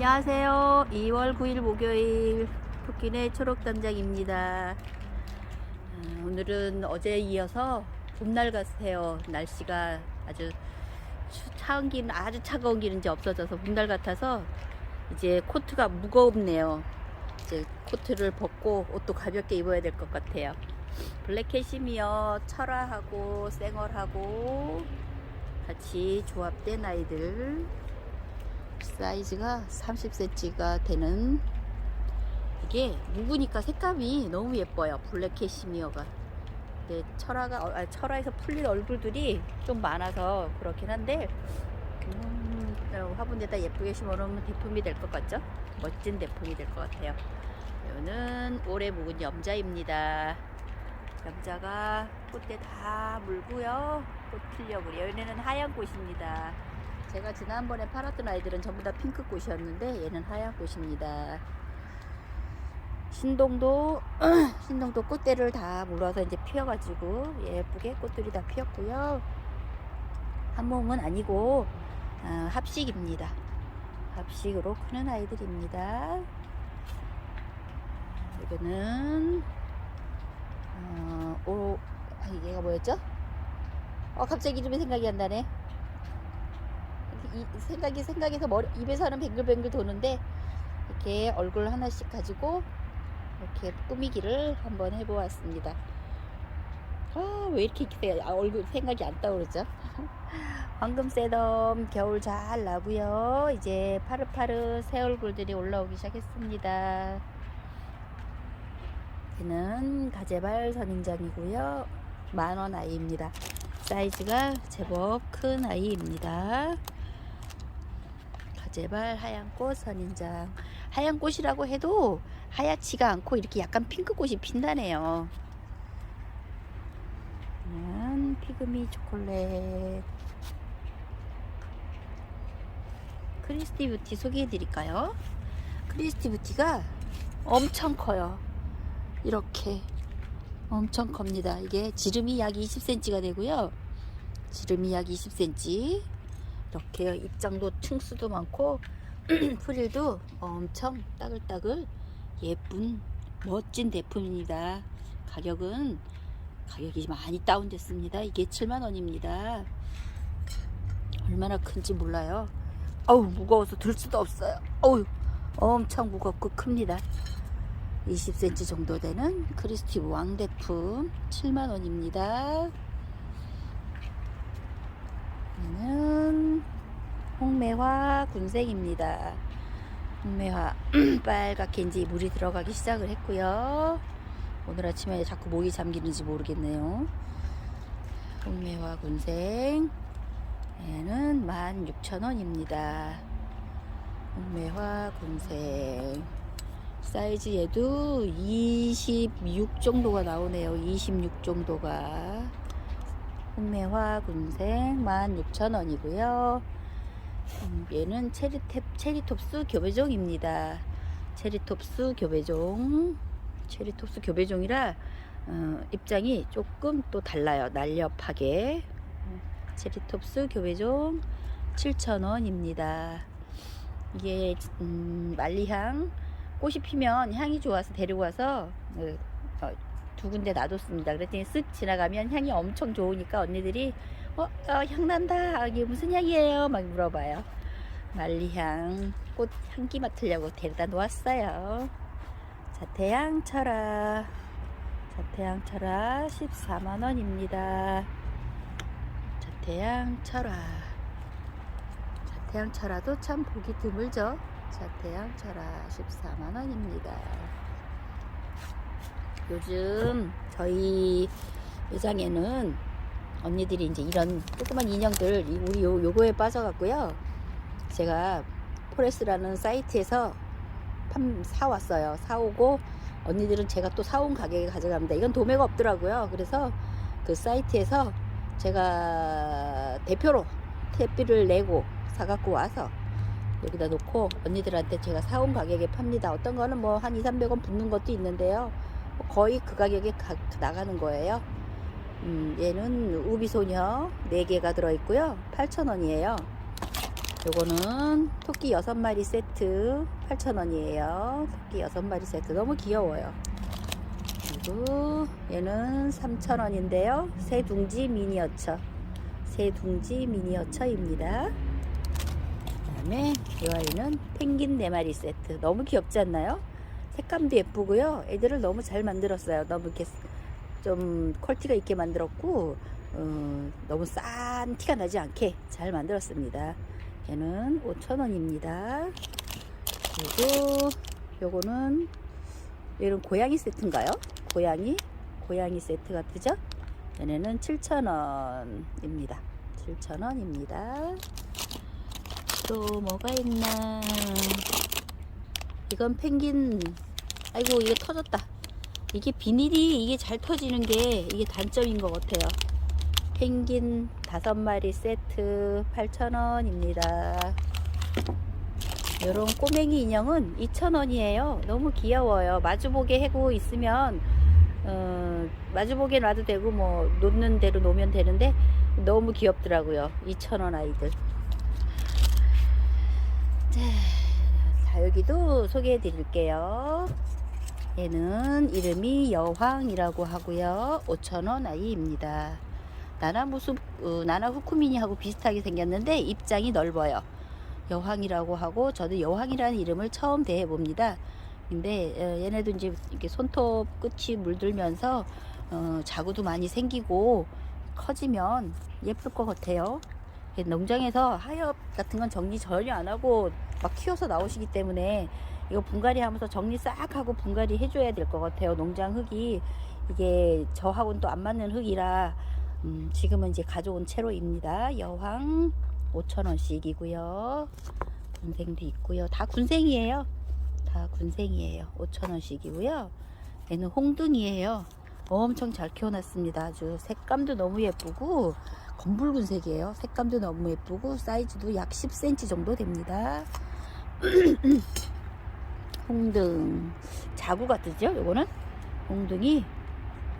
안녕하세요. 2월 9일 목요일 토끼네 초록단장입니다. 아, 오늘은 어제에 이어서 봄날 같아요. 날씨가 아주 추- 차운 기는 아주 차가운 기는 이제 없어져서 봄날 같아서 이제 코트가 무겁네요. 이제 코트를 벗고 옷도 가볍게 입어야 될 것 같아요. 블랙 캐시미어 철화하고 쌩얼하고 같이 조합된 아이들 사이즈가 30cm가 되는 이게 묵으니까 색감이 너무 예뻐요. 블랙 캐시미어가. 근데 철화가 어, 아, 철화에서 풀린 얼굴들이 좀 많아서 그렇긴 한데 음, 어, 화분에다 예쁘게 심어놓으면 대품이 될 것 같죠? 멋진 대품이 될 것 같아요. 이거는 올해 묵은 염자입니다. 염자가 꽃대 다 물고요. 꽃 그래요. 얘네는 하얀 꽃입니다 제가 지난번에 팔았던 아이들은 전부 다 핑크 꽃이었는데 얘는 하얀 꽃입니다. 신동도 신동도 꽃대를 다 물어서 이제 피어가지고 예쁘게 꽃들이 다 피었고요. 한 몸은 아니고 아, 합식입니다. 합식으로 크는 아이들입니다. 이거는 어, 오, 아, 얘가 뭐였죠? 어 갑자기 이름이 생각이 안 나네. 이 생각이 생각해서 머리 입에서는 뱅글뱅글 도는데 이렇게 얼굴 하나씩 가지고 이렇게 꾸미기를 한번 해보았습니다. 아 왜 이렇게 세- 아, 얼굴 생각이 안 떠오르죠? 황금 새덤 겨울 잘 나고요. 이제 파릇파릇 새 얼굴들이 올라오기 시작했습니다. 얘는 가재발 선인장이고요. 만원 아이입니다. 사이즈가 제법 큰 아이입니다. 가재발 하얀 꽃 선인장. 하얀 꽃이라고 해도 하얗지가 않고 이렇게 약간 핑크꽃이 핀다네요. 음, 피그미 초콜릿. 크리스티 뷰티 소개해 드릴까요? 크리스티 뷰티가 엄청 커요. 이렇게 엄청 큽니다. 이게 지름이 약 20cm가 되고요. 지름이 약 20cm 이렇게 입장도 층수도 많고 프릴도 엄청 따글따글 예쁜 멋진 제품입니다. 가격은 가격이 많이 다운됐습니다. 이게 7만원입니다. 얼마나 큰지 몰라요. 어우 무거워서 들 수도 없어요. 어우 엄청 무겁고 큽니다. 20cm 정도 되는 크리스티브 왕대품 7만원입니다. 얘는 홍매화 군생입니다. 홍매화 빨갛게 이제 물이 들어가기 시작을 했고요. 오늘 아침에 자꾸 목이 잠기는지 모르겠네요. 홍매화 군생 얘는 16,000원입니다. 홍매화 군생 사이즈 얘도 26 정도가 나오네요. 26 정도가 홍매화 군생 16,000원이고요. 음, 얘는 체리탭, 체리톱스 교배종입니다. 체리톱스 교배종. 체리톱스 교배종이라 어, 입장이 조금 또 달라요. 날렵하게. 체리톱스 교배종 7,000원입니다. 이게 음, 만리향 꽃이 피면 향이 좋아서 데리고 와서 어, 어, 두 군데 놔뒀습니다. 그랬더니 쓱 지나가면 향이 엄청 좋으니까 언니들이 어, 어, 향 난다. 이게 무슨 향이에요? 막 물어봐요. 만리향 꽃 향기 맡으려고 데려다 놓았어요. 자태양 철아. 자태양 철아 14만 원입니다. 자태양 철아. 자태양 철아도 참 보기 드물죠. 자태양 철아 14만 원입니다. 요즘 저희 매장에는 언니들이 이제 이런 조그만 인형들 이- 우리 요, 요거에 빠져갖고요. 제가 포레스라는 사이트에서 판, 사왔어요. 사오고 언니들은 제가 또 사온 가격에 가져갑니다. 이건 도매가 없더라고요. 그래서 그 사이트에서 제가 대표로 택비를 내고 사갖고 와서 여기다 놓고 언니들한테 제가 사온 가격에 팝니다. 어떤 거는 뭐 한 2, 300원 붙는 것도 있는데요. 거의 그 가격에 가- 나가는 거예요. 음, 얘는 우비소녀 4개가 들어있고요. 8,000원이에요. 요거는 토끼 6마리 세트 8,000원이에요. 토끼 6마리 세트 너무 귀여워요. 그리고 얘는 3,000원인데요. 새 둥지 미니어처. 새 둥지 미니어처입니다. 그 다음에 이 아이는 펭귄 4마리 세트. 너무 귀엽지 않나요? 색감도 예쁘고요. 애들을 너무 잘 만들었어요. 너무 이렇게 좀 퀄티가 있게 만들었고 어, 너무 싼 티가 나지 않게 잘 만들었습니다. 얘는 5,000원입니다. 그리고 요거는 얘는 고양이 세트인가요? 고양이 고양이 세트 같으죠? 얘네는 7,000원입니다. 7,000원입니다. 또 뭐가 있나? 이건 펭귄 아이고 이게 터졌다. 이게 비닐이 이게 잘 터지는 게 이게 단점인 것 같아요. 펭귄 다섯 마리 세트 8,000원입니다. 이런 꼬맹이 인형은 2,000원이에요. 너무 귀여워요. 마주보게 해고 있으면 어, 마주보게 놔도 되고 뭐 놓는 대로 놓으면 되는데 너무 귀엽더라고요. 2,000원 아이들. 자, 자 여기도 소개해 드릴게요. 얘는 이름이 여황이라고 하고요. 5,000원 아이입니다. 나나무수 어, 나나 후쿠미니하고 비슷하게 생겼는데 입장이 넓어요. 여황이라고 하고 저도 여황이라는 이름을 처음 대해 봅니다. 근데 어, 얘네도 이제 이렇게 손톱 끝이 물들면서 어, 자구도 많이 생기고 커지면 예쁠 것 같아요. 농장에서 하엽 같은 건 정리 전혀 안 하고 막 키워서 나오시기 때문에 이거 분갈이 하면서 정리 싹 하고 분갈이 해줘야 될 것 같아요. 농장 흙이 이게 저하고는 또 안 맞는 흙이라 음, 지금은 이제 가져온 채로입니다. 여황 5,000원씩이고요. 군생도 있고요. 다 군생이에요. 다 군생이에요. 5,000원씩이고요. 얘는 홍등이에요. 엄청 잘 키워놨습니다. 아주 색감도 너무 예쁘고 검붉은색이에요. 색감도 너무 예쁘고 사이즈도 약 10cm 정도 됩니다. 홍등 자구 같으죠? 요거는 홍등이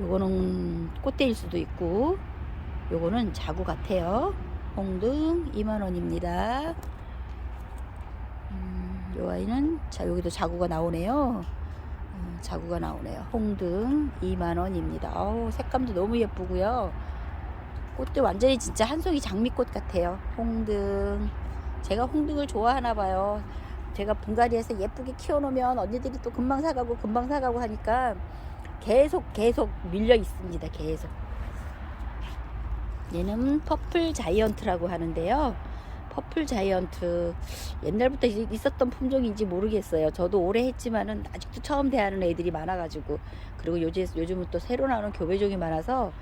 요거는 꽃대일 수도 있고 요거는 자구 같아요. 홍등 2만원입니다. 음, 요 아이는 자 여기도 자구가 나오네요. 음, 자구가 나오네요. 홍등 2만원입니다. 어우 색감도 너무 예쁘고요. 꽃도 완전히 진짜 한 송이 장미꽃 같아요. 홍등. 제가 홍등을 좋아하나 봐요. 제가 분갈이에서 예쁘게 키워놓으면 언니들이 또 금방 사가고 금방 사가고 하니까 계속 계속 밀려 있습니다. 계속. 얘는 퍼플 자이언트라고 하는데요. 퍼플 자이언트 옛날부터 있- 있었던 품종인지 모르겠어요. 저도 오래 했지만은 아직도 처음 대하는 애들이 많아가지고 그리고 요즘 요즘은 또 새로 나오는 교배종이 많아서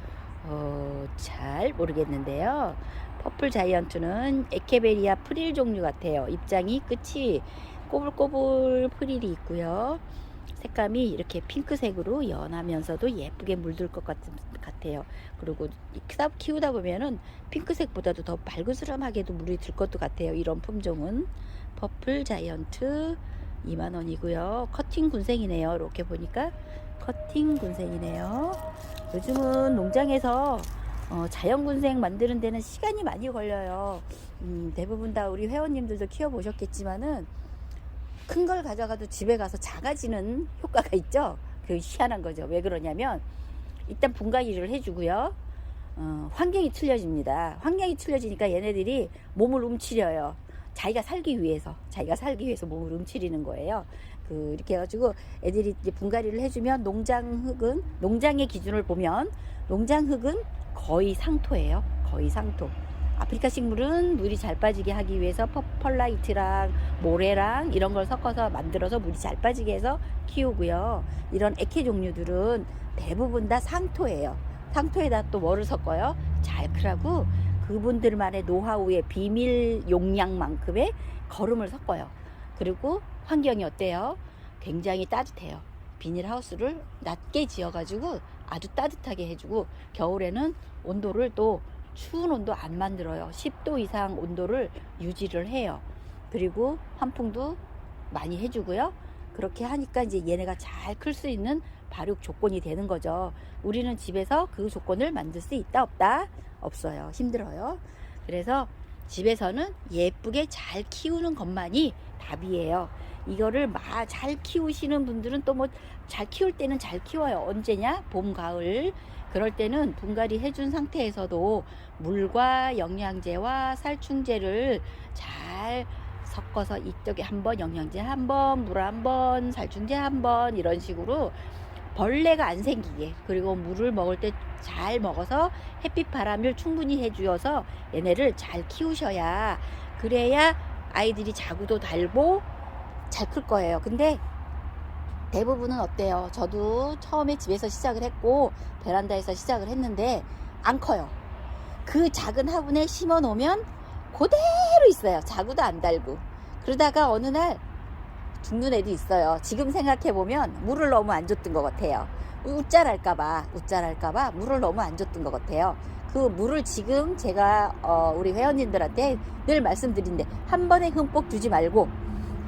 어, 잘 모르겠는데요. 퍼플 자이언트는 에케베리아 프릴 종류 같아요. 입장이 끝이 꼬불꼬불 프릴이 있고요. 색감이 이렇게 핑크색으로 연하면서도 예쁘게 물들 것 같, 같아요. 그리고 키우다 보면은 핑크색보다도 더 밝으스름하게도 물이 들 것도 같아요. 이런 품종은 퍼플 자이언트 2만 원이고요. 커팅 군생이네요. 이렇게 보니까 커팅 군생이네요. 요즘은 농장에서 어, 자연군생 만드는 데는 시간이 많이 걸려요. 음, 대부분 다 우리 회원님들도 키워보셨겠지만은 큰 걸 가져가도 집에 가서 작아지는 효과가 있죠. 그 희한한 거죠. 왜 그러냐면 일단 분갈이를 해주고요. 어, 환경이 틀려집니다. 환경이 틀려지니까 얘네들이 몸을 움츠려요. 자기가 살기 위해서, 자기가 살기 위해서 몸을 움츠리는 거예요. 그 이렇게 해가지고 애들이 이제 분갈이를 해주면 농장 흙은 농장의 기준을 보면 농장 흙은 거의 상토예요. 거의 상토. 아프리카 식물은 물이 잘 빠지게 하기 위해서 퍼펄라이트랑 모래랑 이런 걸 섞어서 만들어서 물이 잘 빠지게 해서 키우고요. 이런 액체 종류들은 대부분 다 상토예요. 상토에다 또 뭐를 섞어요? 잘 크라고 그분들만의 노하우의 비밀 용량만큼의 거름을 섞어요. 그리고 환경이 어때요? 굉장히 따뜻해요. 비닐하우스를 낮게 지어가지고 아주 따뜻하게 해주고 겨울에는 온도를 또 추운 온도 안 만들어요. 10도 이상 온도를 유지를 해요. 그리고 환풍도 많이 해주고요. 그렇게 하니까 이제 얘네가 잘 클 수 있는 발육 조건이 되는 거죠. 우리는 집에서 그 조건을 만들 수 있다 없다? 없어요. 힘들어요. 그래서 집에서는 예쁘게 잘 키우는 것만이 답이에요. 이거를 막 잘 키우시는 분들은 또 뭐 잘 키울 때는 잘 키워요. 언제냐? 봄, 가을. 그럴 때는 분갈이 해준 상태에서도 물과 영양제와 살충제를 잘 섞어서 이쪽에 한번 영양제 한번 물 한번 살충제 한번 이런 식으로 벌레가 안 생기게 그리고 물을 먹을 때 잘 먹어서 햇빛 바람을 충분히 해주어서 얘네를 잘 키우셔야 그래야 아이들이 자구도 달고 잘 클 거예요. 근데 대부분은 어때요? 저도 처음에 집에서 시작을 했고 베란다에서 시작을 했는데 안 커요. 그 작은 화분에 심어 놓으면 그대로 있어요. 자구도 안 달고. 그러다가 어느 날 죽는 애도 있어요. 지금 생각해 보면 물을 너무 안 줬던 것 같아요. 웃잘할까봐, 웃잘할까봐 물을 너무 안 줬던 것 같아요. 그 물을 지금 제가 어, 우리 회원님들한테 늘 말씀드린데 한 번에 흠뻑 주지 말고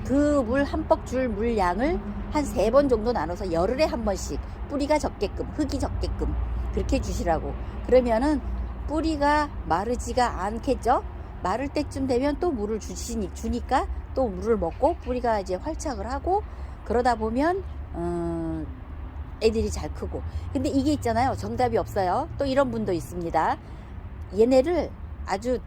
그물한뻑줄 물량을 한 세 번 정도 나눠서 열흘에 한 번씩 뿌리가 적게끔 흙이 적게끔 그렇게 주시라고 그러면은 뿌리가 마르지가 않겠죠 마를 때쯤 되면 또 물을 주시니 주니까 또 물을 먹고 뿌리가 이제 활착을 하고 그러다 보면 어, 애들이 잘 크고. 근데 이게 있잖아요. 정답이 없어요. 또 이런 분도 있습니다. 얘네를 아주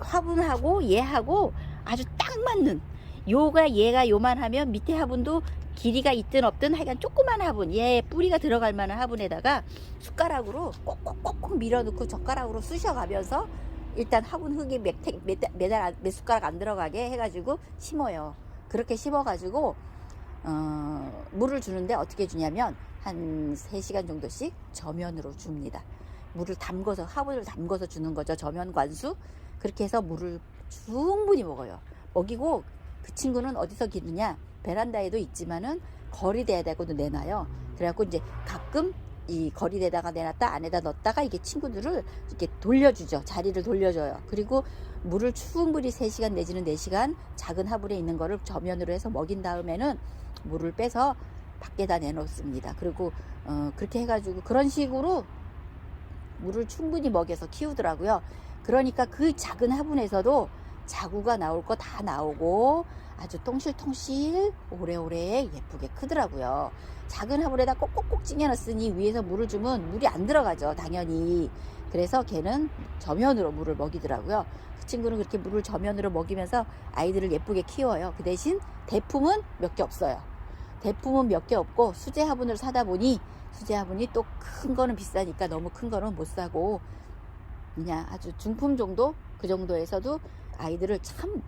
화분하고 얘하고 아주 딱 맞는 요가 얘가 요만 하면 밑에 화분도 길이가 있든 없든 하여간 조그만 화분 얘 뿌리가 들어갈 만한 화분에다가 숟가락으로 꼭꼭꼭꼭 밀어넣고 젓가락으로 쑤셔가면서 일단 화분 흙이 몇, 태- 몇, 다- 몇, 알- 몇 숟가락 안 들어가게 해가지고 심어요. 그렇게 심어가지고 어, 물을 주는데 어떻게 주냐면 한 3시간 정도씩 저면으로 줍니다. 물을 담궈서 화분을 담궈서 주는 거죠. 저면 관수. 그렇게 해서 물을 충분히 먹어요. 먹이고 그 친구는 어디서 기르냐? 베란다에도 있지만은 거리대에다가도 내놔요. 그래갖고 이제 가끔 이 거리대다가 내놨다 안에다 넣었다가 이게 친구들을 이렇게 돌려주죠. 자리를 돌려줘요. 그리고 물을 충분히 3시간 내지는 4시간 작은 화분에 있는 거를 저면으로 해서 먹인 다음에는 물을 빼서 밖에다 내놓습니다. 그리고 어, 그렇게 해가지고 그런 식으로 물을 충분히 먹여서 키우더라고요. 그러니까 그 작은 화분에서도 자구가 나올 거 다 나오고 아주 통실통실 오래오래 예쁘게 크더라고요. 작은 화분에다 꼭꼭꼭 찡해놨으니 위에서 물을 주면 물이 안 들어가죠, 당연히. 그래서 걔는 저면으로 물을 먹이더라고요. 그 친구는 그렇게 물을 저면으로 먹이면서 아이들을 예쁘게 키워요. 그 대신 대품은 몇 개 없어요. 대품은 몇 개 없고 수제 화분을 사다 보니 수제 화분이 또 큰 거는 비싸니까 너무 큰 거는 못 사고 그냥 아주 중품 정도 그 정도에서도 아이들을 참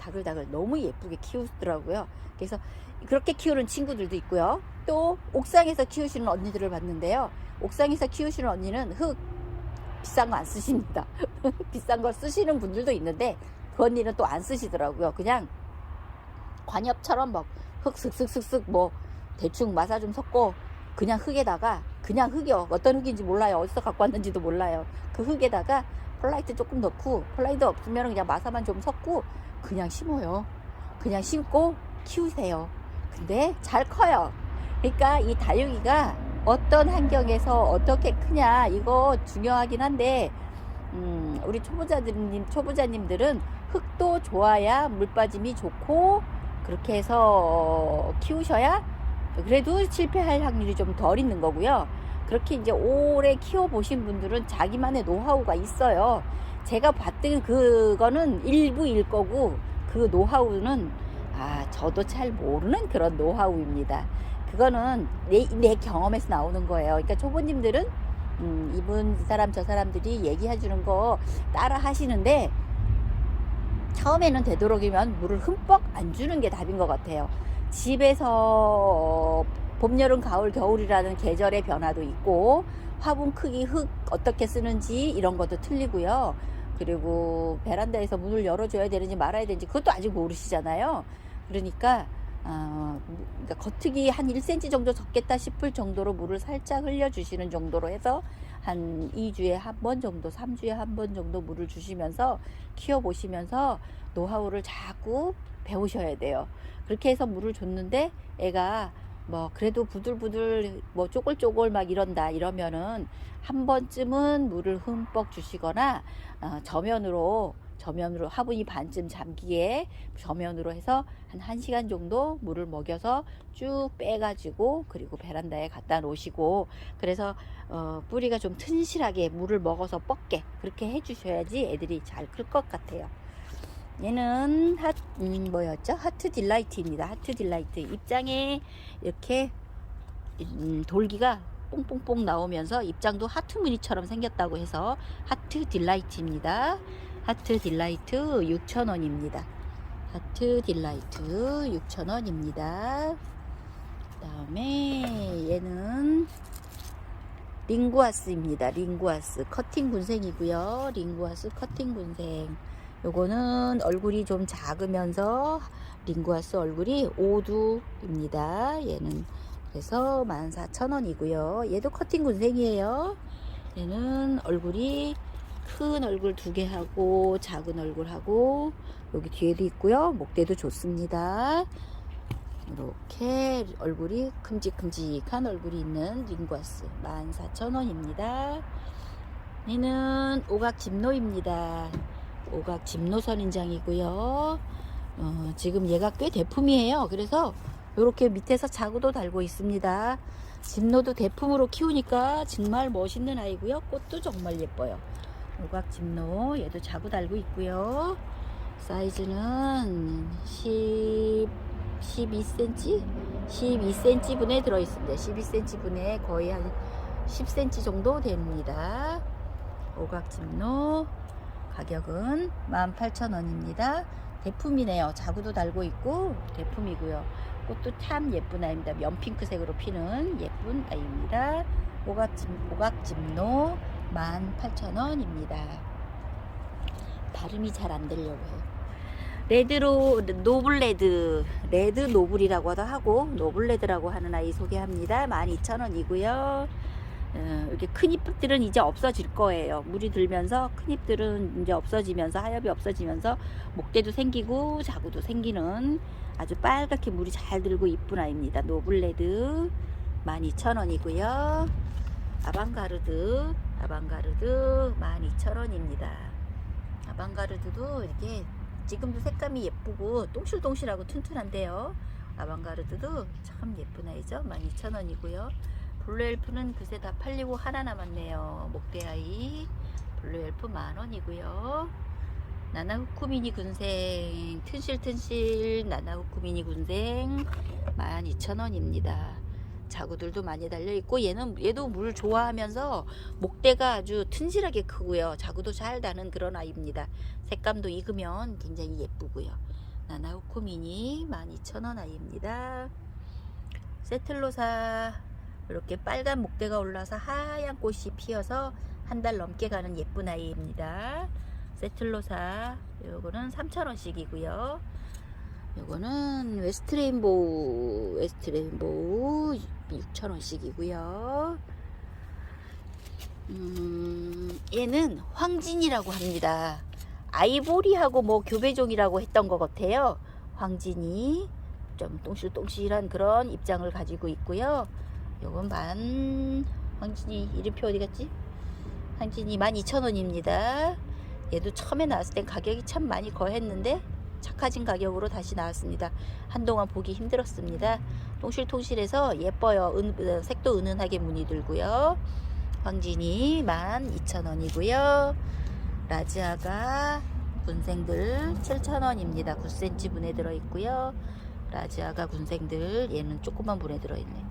다글다글 너무 예쁘게 키우더라고요. 그래서 그렇게 키우는 친구들도 있고요. 또 옥상에서 키우시는 언니들을 봤는데요. 옥상에서 키우시는 언니는 흙 비싼 거 안 쓰십니다. 비싼 거 쓰시는 분들도 있는데 그 언니는 또 안 쓰시더라고요. 그냥 관엽처럼 막 흙 슥슥슥슥 뭐 대충 마사 좀 섞고 그냥 흙에다가 그냥 흙이요. 어떤 흙인지 몰라요. 어디서 갖고 왔는지도 몰라요. 그 흙에다가 펄라이트 조금 넣고 펄라이트 없으면 그냥 마사만 좀 섞고 그냥 심어요. 그냥 심고 키우세요. 근데 잘 커요. 그러니까 이 다육이가 어떤 환경에서 어떻게 크냐 이거 중요하긴 한데 음, 우리 초보자들님 초보자님들은 흙도 좋아야 물 빠짐이 좋고 그렇게 해서 키우셔야 그래도 실패할 확률이 좀 덜 있는 거고요. 그렇게 이제 오래 키워 보신 분들은 자기만의 노하우가 있어요. 제가 봤던 그거는 일부일 거고 그 노하우는 아 저도 잘 모르는 그런 노하우입니다. 그거는 내, 내 경험에서 나오는 거예요. 그러니까 초보님들은 음, 이분 이 사람 저 사람들이 얘기해 주는 거 따라 하시는데 처음에는 되도록이면 물을 흠뻑 안 주는 게 답인 것 같아요. 집에서 봄, 여름, 가을, 겨울이라는 계절의 변화도 있고 화분 크기, 흙 어떻게 쓰는지 이런 것도 틀리고요. 그리고 베란다에서 문을 열어줘야 되는지 말아야 되는지 그것도 아직 모르시잖아요. 그러니까 어, 그러니까 겉흙이 한 1cm 정도 적겠다 싶을 정도로 물을 살짝 흘려주시는 정도로 해서 한 2주에 한 번 정도, 3주에 한 번 정도 물을 주시면서 키워보시면서 노하우를 자꾸 배우셔야 돼요. 그렇게 해서 물을 줬는데 애가 뭐 그래도 부들부들 뭐 쪼글쪼글 막 이런다 이러면은 한 번쯤은 물을 흠뻑 주시거나 어, 저면으로 저면으로 화분이 반쯤 잠기게 저면으로 해서 한 1시간 정도 물을 먹여서 쭉 빼가지고 그리고 베란다에 갖다 놓으시고 그래서 어, 뿌리가 좀 튼실하게 물을 먹어서 뻗게 그렇게 해주셔야지 애들이 잘 클 것 같아요. 얘는 하, 음, 뭐였죠? 하트 딜라이트입니다. 하트 딜라이트 입장에 이렇게 음, 돌기가 뽕뽕뽕 나오면서 입장도 하트 무늬처럼 생겼다고 해서 하트 딜라이트입니다. 하트 딜라이트 6,000원입니다. 하트 딜라이트 6,000원입니다. 그 다음에 얘는 링구아스입니다. 링구아스 커팅 군생이고요. 링구아스 커팅 군생. 요거는 얼굴이 좀 작으면서 링구아스 얼굴이 오두입니다. 얘는 그래서 14,000원이고요. 얘도 커팅 군생이에요. 얘는 얼굴이 큰 얼굴 두 개 하고 작은 얼굴 하고 여기 뒤에도 있고요. 목대도 좋습니다. 이렇게 얼굴이 큼직큼직한 얼굴이 있는 링과스 14,000원입니다. 얘는 오각 집노입니다. 오각 집노 선 인장이고요. 어, 지금 얘가 꽤 대품이에요. 그래서 이렇게 밑에서 자구도 달고 있습니다. 집노도 대품으로 키우니까 정말 멋있는 아이고요. 꽃도 정말 예뻐요. 오각 집노 얘도 자구 달고 있고요. 사이즈는 10 12cm? 12cm 분에 들어있습니다. 12cm 분에 거의 한 10cm 정도 됩니다. 오각집노 가격은 18,000원입니다. 대품이네요. 자구도 달고 있고 대품이고요. 꽃도 참 예쁜 아이입니다. 면핑크색으로 피는 예쁜 아이입니다. 오각집, 오각집노 18,000원입니다. 발음이 잘 안 되려고 해요. 레드로 노블레드 레드 노블이라고도 하고 노블레드라고 하는 아이 소개합니다. 12,000원이고요. 어, 이렇게 큰 잎들은 이제 없어질 거예요. 물이 들면서 큰 잎들은 이제 없어지면서 하엽이 없어지면서 목대도 생기고 자구도 생기는 아주 빨갛게 물이 잘 들고 이쁜 아이입니다. 노블레드 12,000원이고요. 아방가르드 아방가르드 12,000원입니다. 아방가르드도 이렇게 지금도 색감이 예쁘고 똥실똥실하고 튼튼한데요. 아방가르드도 참 예쁜 아이죠. 12,000원이고요. 블루엘프는 그새 다 팔리고 하나 남았네요. 목대아이 블루엘프 만원이고요. 나나후쿠미니 군생 튼실튼실 나나후쿠미니 군생 12,000원입니다. 자구들도 많이 달려 있고 얘는 얘도 물 좋아하면서 목대가 아주 튼실하게 크고요. 자구도 잘 다는 그런 아이입니다. 색감도 익으면 굉장히 예쁘고요. 나나우코미니 12,000원 아이입니다. 세틀로사 이렇게 빨간 목대가 올라서 하얀 꽃이 피어서 한 달 넘게 가는 예쁜 아이입니다. 세틀로사 요거는 3,000원씩이고요. 요거는 웨스트 레인보우 웨스트 레인보우 6,000원씩이고요. 음, 얘는 황진이라고 합니다. 아이보리하고 뭐 교배종이라고 했던 것 같아요. 황진이 좀 똥실똥실한 그런 입장을 가지고 있고요. 요건 만 황진이 이름표 어디 갔지? 황진이 12,000원입니다. 얘도 처음에 나왔을 땐 가격이 참 많이 거했는데 착하진 가격으로 다시 나왔습니다. 한동안 보기 힘들었습니다. 통실통실해서 예뻐요. 은, 색도 은은하게 무늬 들고요. 황진이 12,000원이고요. 라지아가 군생들 7,000원입니다. 9cm 분에 들어있고요. 라지아가 군생들 얘는 조그만 분에 들어있네.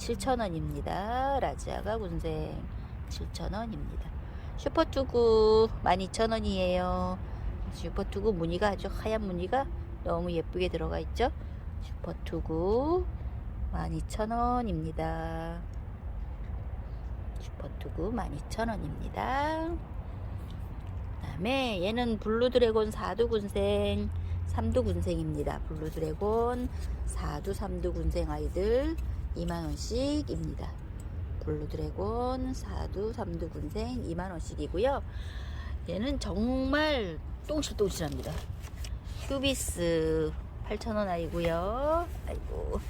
7,000원입니다. 라지아가 군생 7,000원입니다. 슈퍼투구 12,000원이에요. 슈퍼투구 무늬가 아주 하얀 무늬가 너무 예쁘게 들어가 있죠. 슈퍼투구 12,000원입니다. 슈퍼투구 12,000원입니다. 다음에 얘는 블루드래곤 4두 군생 3두 군생입니다. 블루드래곤 4두 3두 군생 아이들 2만원씩입니다. 블루드래곤 4두 3두 군생 2만원씩이고요. 얘는 정말 똥실똥실합니다. 휴비스 8,000원 아이고요. 아이고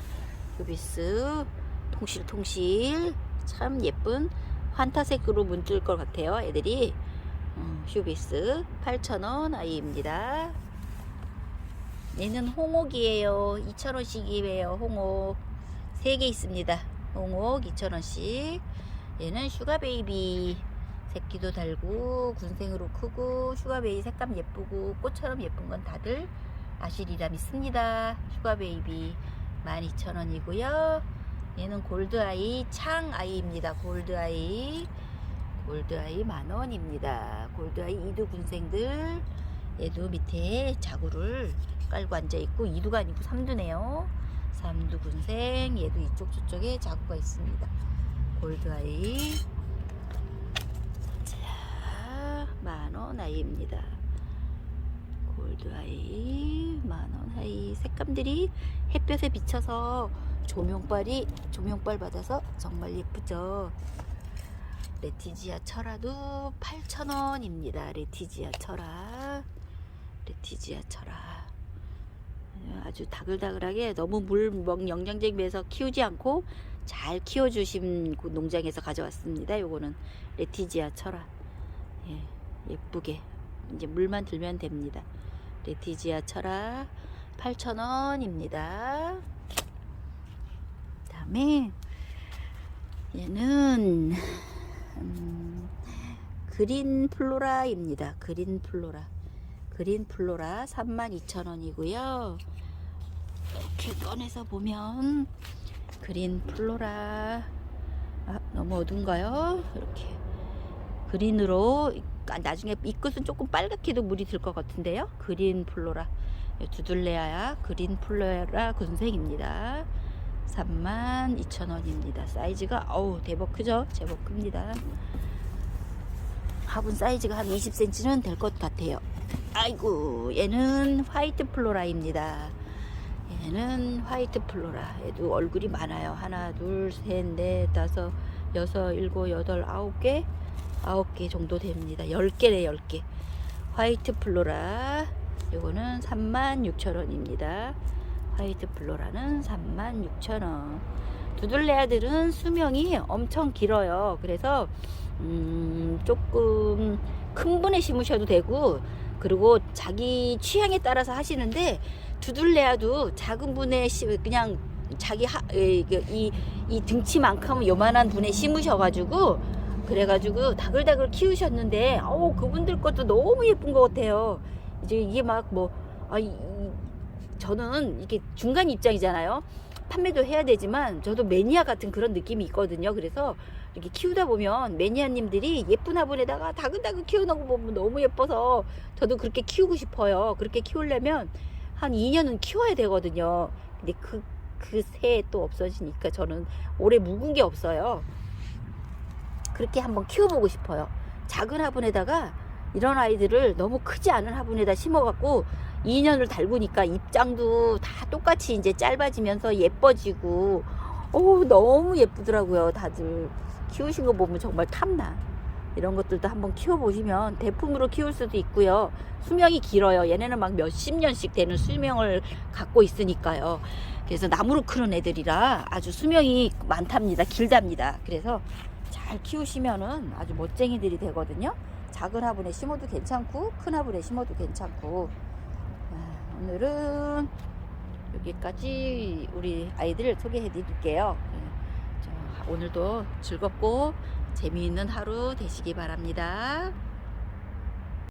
슈비스 통실통실 참 예쁜 환타색으로 문뜰 것 같아요 애들이 어, 슈비스 8,000원 아이입니다 얘는 홍옥이에요 2,000원씩이에요 홍옥 3개 있습니다. 홍옥 2,000원씩. 얘는 슈가베이비 새끼도 달고 군생으로 크고 슈가베이 색감 예쁘고 꽃처럼 예쁜 건 다들 아시리라 믿습니다. 슈가베이비 12,000원이고요. 얘는 골드아이 창아이입니다. 골드아이. 골드아이 만원입니다. 골드아이 이두 군생들. 얘도 밑에 자구를 깔고 앉아있고 이두가 아니고 삼두네요 삼두 군생. 얘도 이쪽 저쪽에 자구가 있습니다. 골드아이. 자 만원 아이입니다. 골드아이 만원 아이. 색감들이 햇볕에 비쳐서 조명빨이 조명빨 받아서 정말 예쁘죠? 레티지아 철화도 8,000원입니다. 레티지아 철화. 레티지아 철화 아주 다글다글하게 너무 물 먹- 영양제 매서 키우지 않고 잘 키워주신 그 농장에서 가져왔습니다 요거는 레티지아 철화 예, 예쁘게 이제 물만 들면 됩니다 레티지아 철화 8,000원입니다 다음에 얘는 음, 그린 플로라입니다. 그린 플로라. 그린 플로라 32,000원이고요. 이렇게 꺼내서 보면 그린 플로라 아, 너무 어두운가요? 이렇게 그린으로 아, 나중에 이 끝은 조금 빨갛게도 물이 들 것 같은데요. 그린 플로라 두들레아야 그린 플로라 군생입니다. 32,000원입니다. 사이즈가 어우 대박 크죠? 제법 큽니다. 화분 사이즈가 한 20cm는 될 것 같아요. 아이고 얘는 화이트 플로라입니다. 얘는 화이트 플로라. 얘도 얼굴이 많아요. 하나, 둘, 셋, 넷, 다섯, 여섯, 일곱, 여덟, 아홉 개, 아홉 개 정도 됩니다. 열 개네, 열 개. 화이트 플로라. 요거는 36,000원입니다. 화이트 플로라는 36,000원. 두들레아들은 수명이 엄청 길어요. 그래서 음, 조금 큰 분에 심으셔도 되고 그리고 자기 취향에 따라서 하시는데 두들레아도 작은 심 그냥 자기 하, 에, 그 이, 이 등치만큼 요만한 분에 심으셔가지고 그래가지고 다글다글 키우셨는데 어우 그분들 것도 너무 예쁜 것 같아요. 이제 이게 막뭐 아, 이, 이- 저는 이게 중간 입장이잖아요. 판매도 해야 되지만 저도 매니아 같은 그런 느낌이 있거든요. 그래서 이렇게 키우다 보면 매니아님들이 예쁜 화분에다가 다근다근 키워놓은 거 보면 너무 예뻐서 저도 그렇게 키우고 싶어요. 그렇게 키우려면 한 2년은 키워야 되거든요. 근데 그, 그새또 없어지니까 저는 올해 묵은 게 없어요. 그렇게 한번 키워보고 싶어요. 작은 화분에다가 이런 아이들을 너무 크지 않은 화분에다 심어갖고 2년을 달구니까 입장도 다 똑같이 이제 짧아지면서 예뻐지고 오 너무 예쁘더라고요 다들 키우신 거 보면 정말 탐나. 이런 것들도 한번 키워보시면 대품으로 키울 수도 있고요. 수명이 길어요. 얘네는 막 몇십 년씩 되는 수명을 갖고 있으니까요. 그래서 나무로 크는 애들이라 아주 수명이 많답니다. 길답니다. 그래서 잘 키우시면은 아주 멋쟁이들이 되거든요. 작은 화분에 심어도 괜찮고 큰 화분에 심어도 괜찮고. 아, 오늘은 여기까지 우리 아이들 소개해 드릴게요. 오늘도 즐겁고 재미있는 하루 되시기 바랍니다.